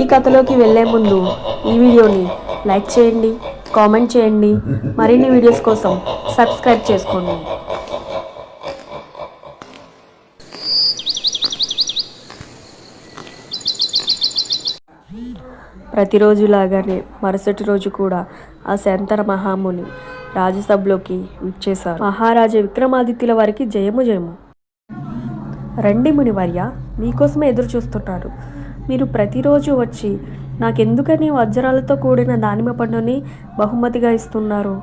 ఈ కథలోకి వెళ్ళే ముందు ఈ వీడియోని లైక్ చేయండి కామెంట్ చేయండి మరిన్ని వీడియోస్ కోసం సబ్స్క్రైబ్ చేసుకోండి. ప్రతిరోజులాగానే మరుసటి రోజు కూడా ఆ శంతర మహాముని రాజసభలోకి విచ్చేశారు. మహారాజా విక్రమాదిత్యుల వారికి జయము జయము. రండి మునివర్య మీకోసమే ఎదురు చూస్తున్నారు మీరు ప్రతిరోజు వచ్చి నాకెందుకని వజ్రాలతో కూడిన దానిమ్మ పండుని బహుమతిగా ఇస్తున్నారు?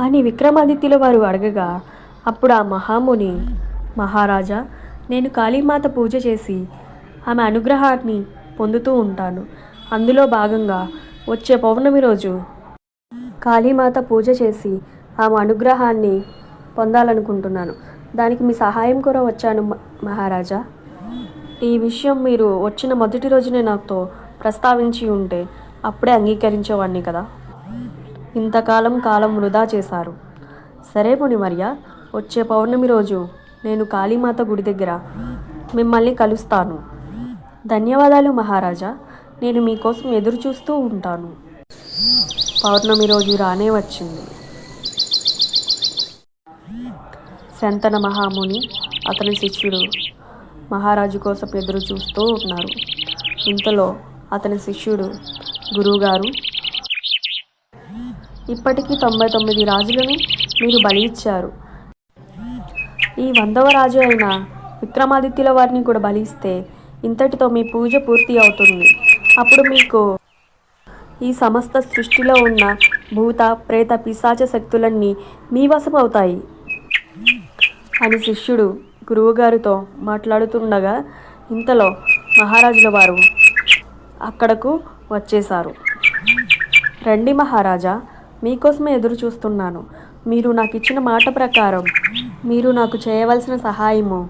అని విక్రమాదిత్యుల వారు అడగగా అప్పుడు ఆ మహాముని మహారాజా నేను కాళీమాత పూజ చేసి ఆమె అనుగ్రహాన్ని పొందుతూ ఉంటాను. అందులో భాగంగా వచ్చే పౌర్ణమి రోజు కాళీమాత పూజ చేసి ఆమె అనుగ్రహాన్ని పొందాలనుకుంటున్నాను. దానికి మీ సహాయం కూడా వచ్చాను మహారాజా. ఈ విషయం మీరు వచ్చిన మొదటి రోజునే నాతో ప్రస్తావించి ఉంటే అప్పుడే అంగీకరించేవాడిని కదా. ఇంతకాలం కాలం వృధా చేశారు. సరే పుణిమర్య వచ్చే పౌర్ణమి రోజు నేను కాళీమాత గుడి దగ్గర మిమ్మల్ని కలుస్తాను. ధన్యవాదాలు మహారాజా నేను మీకోసం ఎదురు చూస్తూ ఉంటాను. పౌర్ణమి రోజు రానే వచ్చింది. శంతన మహాముని అతని శిష్యుడు మహారాజు కోసం ఎదురు చూస్తూ ఉన్నారు. ఇంతలో అతని శిష్యుడు గురువుగారు ఇప్పటికీ తొంభై తొమ్మిది రాజులను మీరు బలి ఇచ్చారు. ఈ వందవ రాజు అయిన విక్రమాదిత్యుల వారిని కూడా బలిస్తే ఇంతటితో మీ పూజ పూర్తి అవుతుంది. అప్పుడు మీకు ఈ సమస్త సృష్టిలో ఉన్న భూత ప్రేత పిశాచ శక్తులన్నీ మీ వశమవుతాయి అని శిష్యుడు గురువుగారితో మాట్లాడుతుండగా ఇంతలో మహారాజుల వారు అక్కడకు వచ్చేశారు. రండి మహారాజా మీకోసమే ఎదురు చూస్తున్నాను. మీరు నాకు ఇచ్చిన మాట ప్రకారం మీరు నాకు చేయవలసిన సహాయము